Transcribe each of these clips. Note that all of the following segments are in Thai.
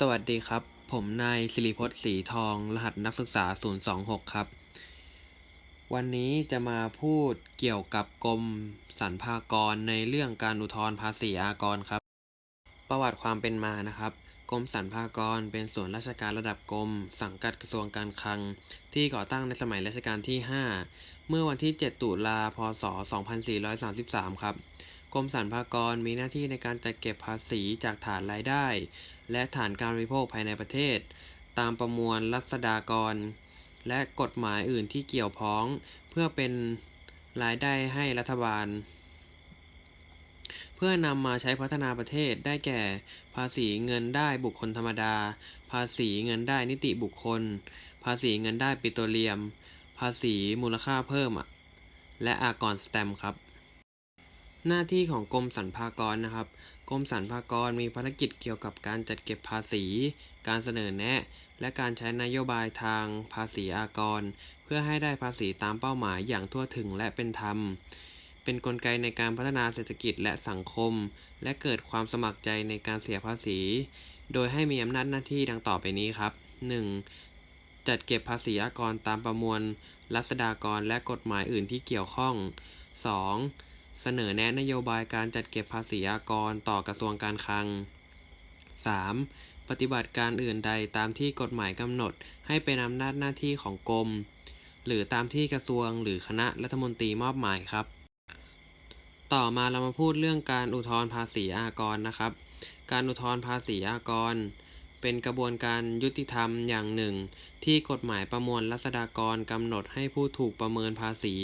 สวัสดีครับ ผมนายสิริพจน์ศรีทอง รหัสนักศึกษา 026 ครับ วันนี้จะมาพูดเกี่ยวกับกรมสรรพากรในเรื่องการอุทธรณ์ภาษีอากรครับ ประวัติความเป็นมานะครับ กรมสรรพากรเป็นส่วนราชการระดับกรม สังกัดกระทรวงการคลัง ที่ก่อตั้งในสมัยรัชกาลที่ 5 เมื่อวันที่ 7 ตุลาพศ 2433 ครับกรมสรรพากรมีหน้าที่ในการจัดเก็บภาษีจากฐานรายได้ และฐานการบริโภคภายในประเทศ ตามประมวลรัษฎากร และกฎหมายอื่นที่เกี่ยวพ้อง เพื่อเป็นรายได้ให้รัฐบาล เพื่อนำมาใช้พัฒนาประเทศได้แก่ ภาษีเงินได้บุคคลธรรมดา ภาษีเงินได้นิติบุคคล ภาษีเงินได้ปิโตรเลียม ภาษีมูลค่าเพิ่ม และอากรสแตมครับ หน้าที่ของกรมสรรพากรนะครับ กรมสรรพากรมีภารกิจเกี่ยวกับการจัดเก็บภาษี การเสนอแนะ และการใช้นโยบายทางภาษีอากร เพื่อให้ได้ภาษีตามเป้าหมายอย่างทั่วถึงและเป็นธรรม เป็นกลไกในการพัฒนาเศรษฐกิจและสังคม และเกิดความสมัครใจในการเสียภาษี โดยให้มีอำนาจหน้าที่ดังต่อไปนี้ครับ 1. จัดเก็บภาษีอากรตามประมวลรัษฎากรและกฎหมายอื่นที่เกี่ยวข้อง 2. เสนอแนะนโยบายการจัดเก็บภาษีอากรต่อกระทรวงการคลัง 3. ปฏิบัติการอื่นใดตามที่กฎหมายกำหนดให้เป็นอำนาจหน้าที่ของกรม หรือตามที่กระทรวงหรือคณะรัฐมนตรีมอบหมายครับ ต่อมาเรามาพูดเรื่องการอุทธรณ์ภาษีอากรนะครับ การอุทธรณ์ภาษีอากร เป็นกระบวนการยุติธรรมอย่างหนึ่ง ที่กฎหมายประมวลรัษฎากรกำหนดให้ผู้ถูกประเมินภาษี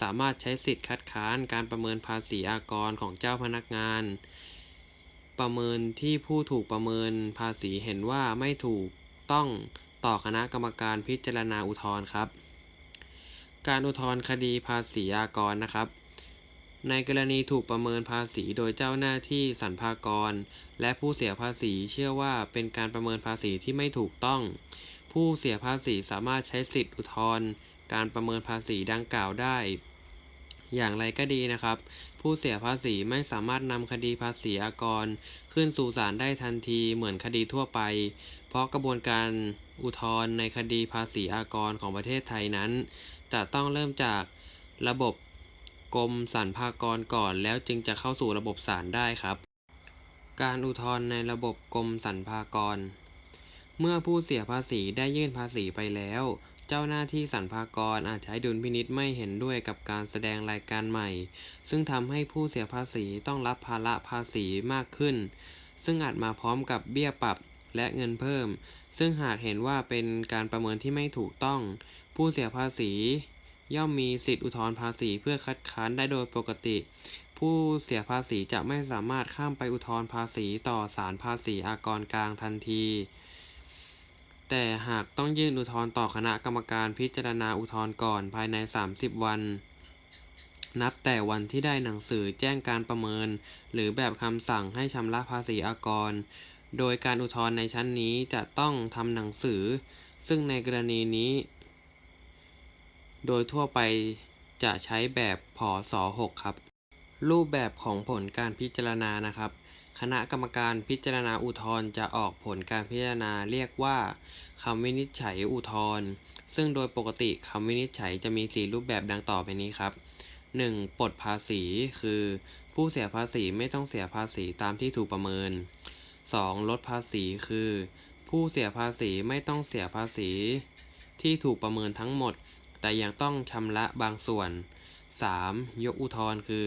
สามารถใช้สิทธิคัดค้านการประเมินภาษีอากรของเจ้าพนักงาน ประเมินที่ผู้ถูกประเมินภาษีเห็นว่าไม่ถูกต้องต่อคณะกรรมการพิจารณาอุทธรณ์ครับ การอุทธรณ์คดีภาษีอากรนะครับ ในกรณีถูกประเมินภาษีโดยเจ้าหน้าที่สรรพากร และผู้เสียภาษีเชื่อว่าเป็นการประเมินภาษีที่ไม่ถูกต้อง ผู้เสียภาษีสามารถใช้สิทธิอุทธรณ์การประเมินภาษีดังกล่าวได้ อย่างไรก็ดีนะครับ ผู้เสียภาษีไม่สามารถนำคดีภาษีอากร ขึ้นสู่ศาลได้ทันทีเหมือนคดีทั่วไป เพราะกระบวนการอุทธรณ์ในคดีภาษีอากรของประเทศไทยนั้น จะต้องเริ่มจากระบบ กรมสรรพากรก่อน แล้วจึงจะเข้าสู่ระบบศาลได้ครับ การอุทธรณ์ในระบบกรมสรรพากร เมื่อผู้เสียภาษีได้ยื่นภาษีไปแล้ว เจ้าหน้าที่สรรพากรอาจใช้ดุลพินิษไม่เห็นด้วยกับการแสดงรายการใหม่ ซึ่งทำให้ผู้เสียภาษีต้องรับภาระภาษีมากขึ้น ซึ่งอาจมาพร้อมกับเบี้ยปรับและเงินเพิ่ม ซึ่งหากเห็นว่าเป็นการประเมินที่ไม่ถูกต้อง ผู้เสียภาษี ย่อมมีสิทธิอุทธรณ์ภาษีเพื่อคัดค้านได้โดยปกติ ผู้เสียภาษีจะไม่สามารถข้ามไปอุทธรณ์ภาษีต่อศาลภาษีอากรกลางทันที แต่หากต้องยื่นอุทธรณ์ต่อคณะกรรมการพิจารณาอุทธรณ์ก่อนภายใน 30 วัน นับแต่วันที่ได้หนังสือแจ้งการประเมิน หรือแบบคำสั่งให้ชำระภาษีอากร โดยการอุทธรณ์ในชั้นนี้จะต้องทำหนังสือ ซึ่งในกรณีนี้ โดยทั่วไปจะใช้แบบผส6ครับ รูปแบบของผลการพิจารณานะครับ คณะกรรมการพิจารณาอุทธรณ์จะออกผลการพิจารณาเรียกว่าคำวินิจฉัยอุทธรณ์ซึ่งโดยปกติคำวินิจฉัยจะมี 4 รูปแบบดังต่อไปนี้ครับ 1. ปลดภาษีคือ ผู้เสียภาษีไม่ต้องเสียภาษีตามที่ถูกประเมิน 2. ลดภาษีคือ ผู้เสียภาษีไม่ต้องเสียภาษี ที่ถูกประเมินทั้งหมด แต่ยังต้องชำระบางส่วน 3. ยกอุทธรณ์คือ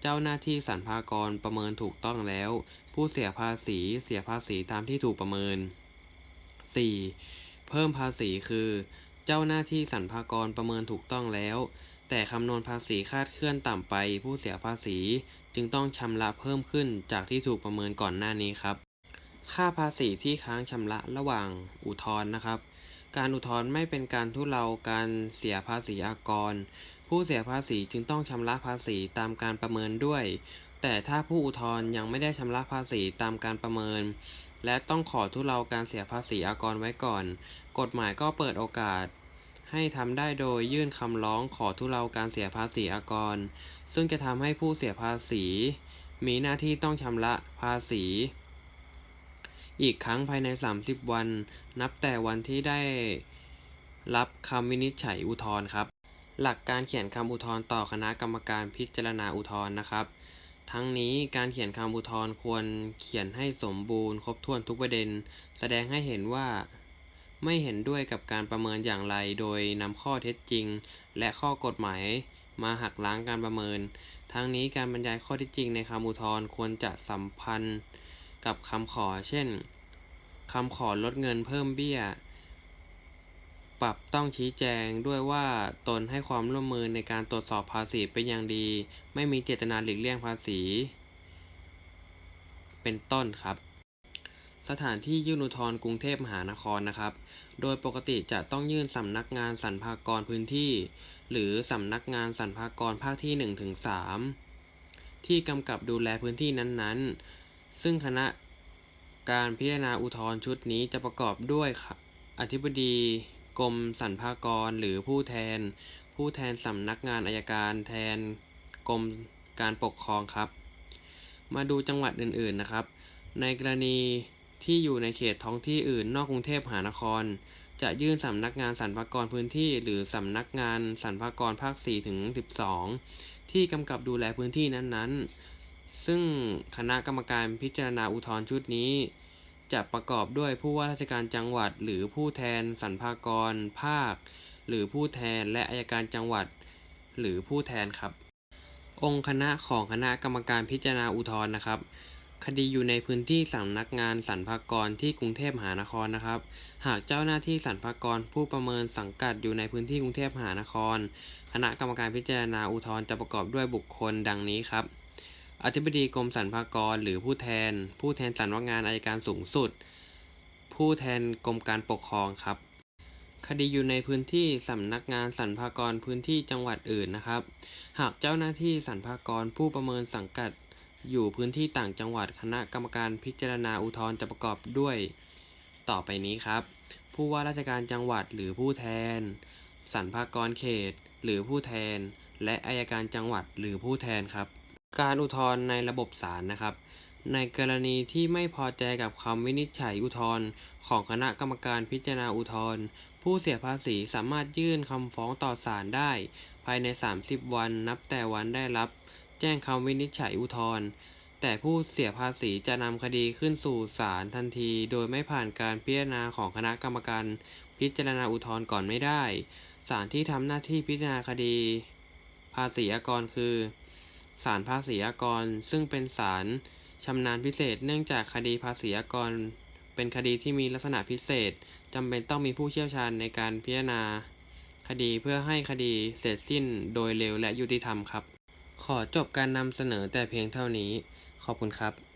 เจ้าหน้าที่สรรพากรประเมินถูกต้องแล้ว ผู้เสียภาษีเสียภาษีตามที่ถูกประเมิน 4. เพิ่มภาษีคือ เจ้าหน้าที่สรรพากรประเมินถูกต้องแล้ว แต่คำนวณภาษีคาดเคลื่อนต่ำไป ผู้เสียภาษีจึงต้องชำระเพิ่มขึ้นจากที่ถูกประเมินก่อนหน้านี้ครับ ค่าภาษีที่ค้างชำระระหว่างอุทธรณ์นะครับ การอุทธรณ์ไม่เป็นการทุเลาการเสียภาษีอากร ผู้เสียภาษีจึงต้องชำระภาษีตามการประเมินด้วย แต่ถ้าผู้อุทธรณ์ยังไม่ได้ชำระภาษีตามการประเมิน และต้องขอทุเลาการเสียภาษีอากรไว้ก่อน กฎหมายก็เปิดโอกาส ให้ทำได้โดยยื่นคำร้องขอทุเลาการเสียภาษีอากร ซึ่งจะทำให้ผู้เสียภาษี มีหน้าที่ต้องชำระภาษี อีกครั้งภายใน 30 วัน นับแต่วันที่ได้รับคำวินิจฉัยอุทธรณ์ครับ หลักการเขียนคำอุทธรณ์ต่อคณะกรรมการพิจารณาอุทธรณ์นะครับ ทั้งนี้การเขียนคำอุทธรณ์ควรเขียนให้สมบูรณ์ครบถ้วนทุกประเด็น แสดงให้เห็นว่าไม่เห็นด้วยกับการประเมินอย่างไร โดยนำข้อเท็จจริง และข้อกฎหมายมาหักล้างการประเมิน ทั้งนี้การบรรยายข้อเท็จจริงในคำอุทธรณ์ควรจะสัมพันธ์ กับคำขอ เช่นคำขอลดเงินเพิ่มเบี้ย ปรับต้องชี้แจงด้วยว่าตนให้ความร่วมมือในการตรวจสอบภาษีเป็นอย่างดี ไม่มีเจตนาหลีกเลี่ยงภาษี เป็นต้นครับ สถานที่ยื่นอุทธรณ์กรุงเทพมหานครนะครับ โดยปกติจะต้องยื่นสำนักงานสรรพากรพื้นที่ หรือสำนักงานสรรพากรภาคที่1ถึง3ที่กำกับดูแลพื้นที่นั้นๆ ซึ่งคณะการพิจารณาอุทธรณ์ชุดนี้จะประกอบด้วยอธิบดีกรมสรรพากรหรือผู้แทน ผู้แทนสำนักงานอายการแทนกรมการปกครองครับ มาดูจังหวัดอื่นๆนะครับ ในกรณีที่อยู่ในเขตท้องที่อื่นนอกกรุงเทพมหานคร จะยื่นสำนักงานสรรพากรพื้นที่ หรือสำนักงานสรรพากรภาค4ถึง12 ที่กำกับดูแลพื้นที่นั้นๆ ซึ่งคณะกรรมการพิจารณาอุทธรณ์ชุดนี้ จะประกอบด้วยผู้ว่าราชการจังหวัด หรือผู้แทนสรรพากร ภาค หรือผู้แทนและอายการจังหวัด หรือผู้แทนครับ องค์คณะของคณะกรรมการพิจารณาอุทธรณ์นะครับ คดีอยู่ในพื้นที่สำนักงานสรรพากรที่กรุงเทพมหานครนะครับ หากเจ้าหน้าที่สรรพากรผู้ประเมินสังกัดอยู่ในพื้นที่กรุงเทพมหานคร คณะกรรมการพิจารณาอุทธรณ์จะประกอบด้วยบุคคลดังนี้ครับ อธิบดีกรมสรรพากรหรือผู้แทน ผู้แทนสำนักงานอายการสูงสุด ผู้แทนกรมการปกครองครับ คดีอยู่ในพื้นที่สำนักงานสรรพากรพื้นที่จังหวัดอื่นนะครับ หากเจ้าหน้าที่สรรพากรผู้ประเมินสังกัดอยู่พื้นที่ต่างจังหวัดคณะกรรมการพิจารณาอุทธรณ์จะประกอบด้วย ต่อไปนี้ครับ ผู้ว่าราชการจังหวัดหรือผู้แทน สรรพากรเขต หรือผู้แทน และอายการจังหวัดหรือผู้แทนครับ การอุทธรณ์ในระบบศาลนะครับ ในกรณีที่ไม่พอใจกับคำวินิจฉัยอุทธรณ์ของคณะกรรมการพิจารณาอุทธรณ์ผู้เสียภาษีสามารถยื่นคำฟ้องต่อศาลได้ ภายใน 30 วันนับแต่วันได้รับ แจ้งคำวินิจฉัยอุทธรณ์แต่ผู้เสียภาษีจะนำคดีขึ้นสู่ศาลทันที โดยไม่ผ่านการพิจารณาของคณะกรรมการพิจารณาอุทธรณ์ก่อนไม่ได้ศาลที่ทำหน้าที่พิจารณาคดี ภาษีอากรคือ ศาลภาษีอากร ซึ่งเป็นศาลชำนาญพิเศษ เนื่องจากคดีภาษีอากร เป็นคดีที่มีลักษณะพิเศษจำเป็นต้องมีผู้เชี่ยวชาญในการพิจารณา คดีเพื่อให้คดีเสร็จสิ้นโดยเร็วและยุติธรรมครับ ขอจบการนำเสนอแต่เพียงเท่านี้ ขอบคุณครับ